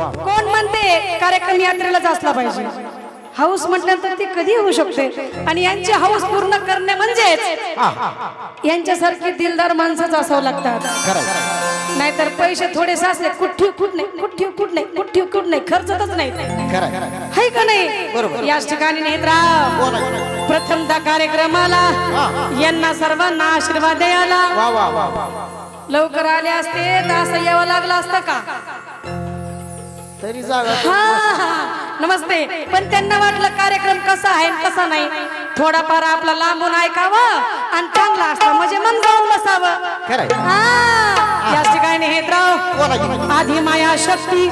कोण म्हणते कार्यक्रम यात्रेलाच असला पाहिजे. हाऊस म्हटल्यानंतर ती कधी होऊ शकते? आणि यांची हाऊस पूर्ण करणे म्हणजेच यांच्यासारखी दिलदार माणसंच असावं लागतात. नाहीतर पैसे थोडे साचले कुठ्ठी कुठ नाही कुठ्ठी कुठ नाही कुठ्ठी कुठ नाही खर्चतच नाही खरं है का नाही? याच ठिकाणी नेत्राव प्रथमता कार्यक्रमाला यांना सर्वांना आशीर्वाद द्यायला. लवकर आले असते तर असं यावं लागलं असतं का? तरी जागा हा, हा. नमस्ते पण त्यांना वाटलं कार्यक्रम कसा आहे आणि कसा नाही थोडाफार आपला लांबून ऐकावं आणि चांगला असतं म्हणजे मन जाऊन बसावं. याच ठिकाणी हेतराव. आधी माया शक्ती.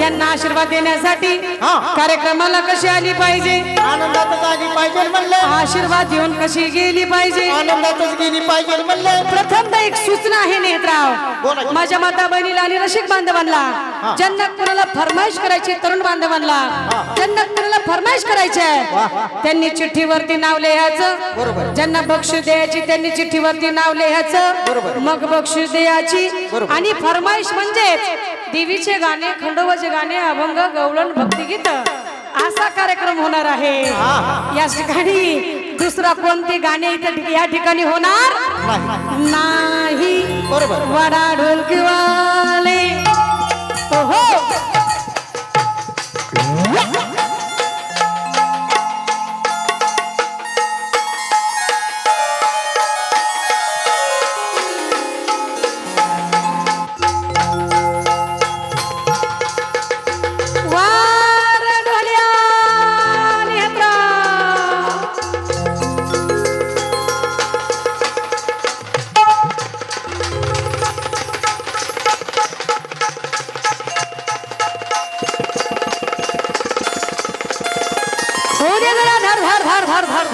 यांना आशीर्वाद देण्यासाठी. कार्यक्रमाला कशी आली पाहिजे? आनंदातच आली पाहिजे म्हणलं. आशीर्वाद देऊन कशी गेली पाहिजे? आनंदातच गेली पाहिजे म्हणलं. प्रथमतः एक सूचना आहे नेत्राव. माझ्या माता बहिणीला आणि रसिक बांधवांना कुणाला फरमाईश करायची तरुण बांधवांना. कुणाला फरमाईश करायची आहे. त्यांनी चिठ्ठीवरती नाव लिहायचं बरोबर. ज्यांना बक्षीस द्यायची त्यांनी चिठ्ठीवरती नाव लिहायचं मग बक्षीस द्यायची. आणि फरमाईश म्हणजेच देवीचे गाणे खंडोबाचे गाणे अभंग गवळण भक्तिगीत. असा कार्यक्रम होणार आहे. या ठिकाणी दुसरा कोणते गाणे इथे या ठिकाणी होणार? नाही. बरोबर. वडा ढोलकीवाले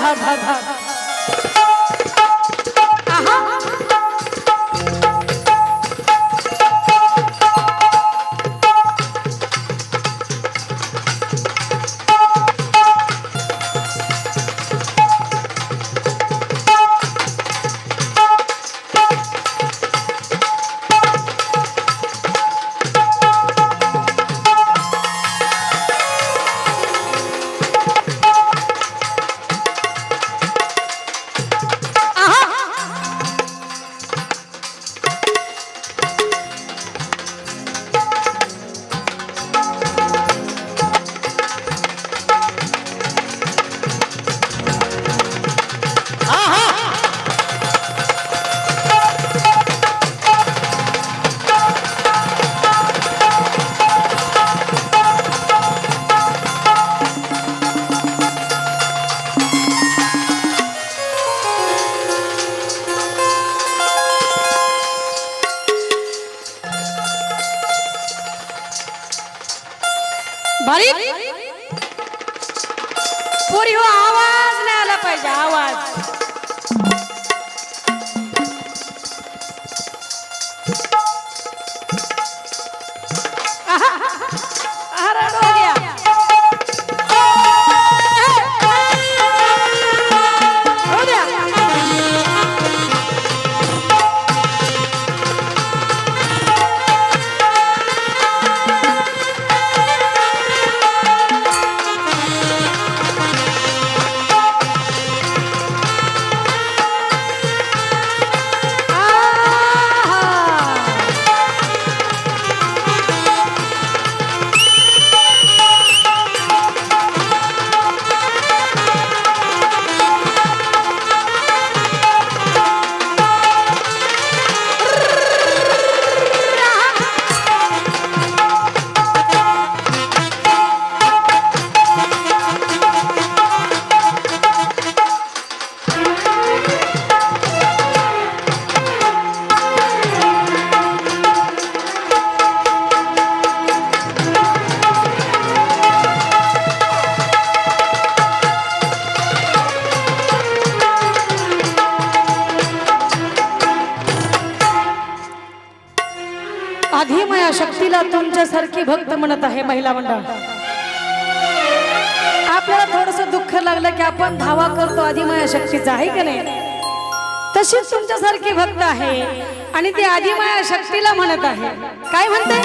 ধা ধা ধা शक्तीला तुमच्यासारखी भक्त म्हणत आहे महिला मंडळ. आपल्याला थोडस दुःख लागलं की आपण धावा करतो आधी माया शक्तीचा आहे की नाही? तशीच तुमच्यासारखी भक्त आहे आणि ती आधी माया शक्तीला म्हणत आहे. काय म्हणते?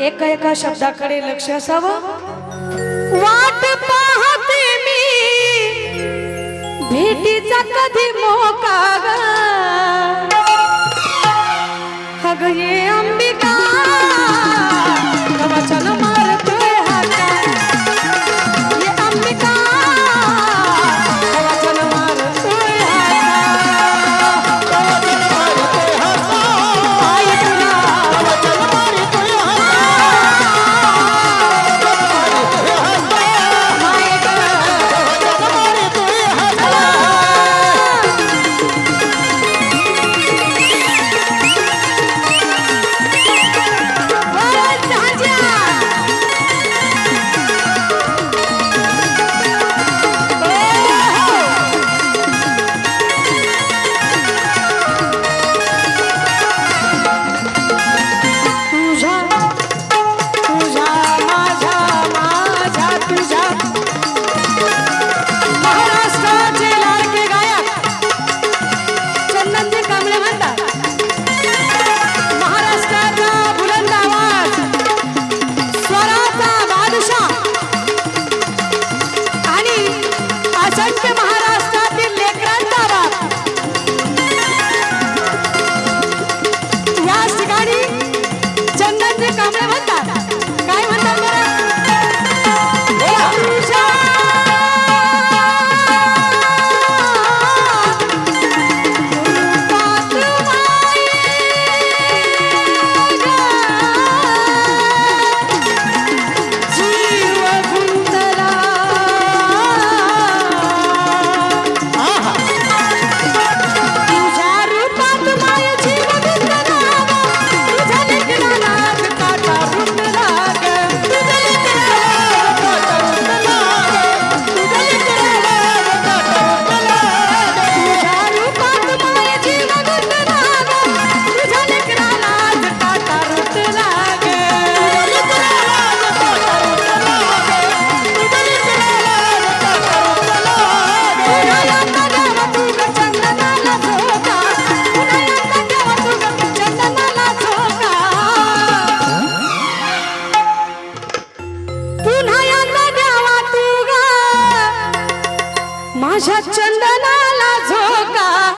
एका एका शब्दाकडे लक्ष असावं. वाट पाहते मी. भेटीचा कधी मोका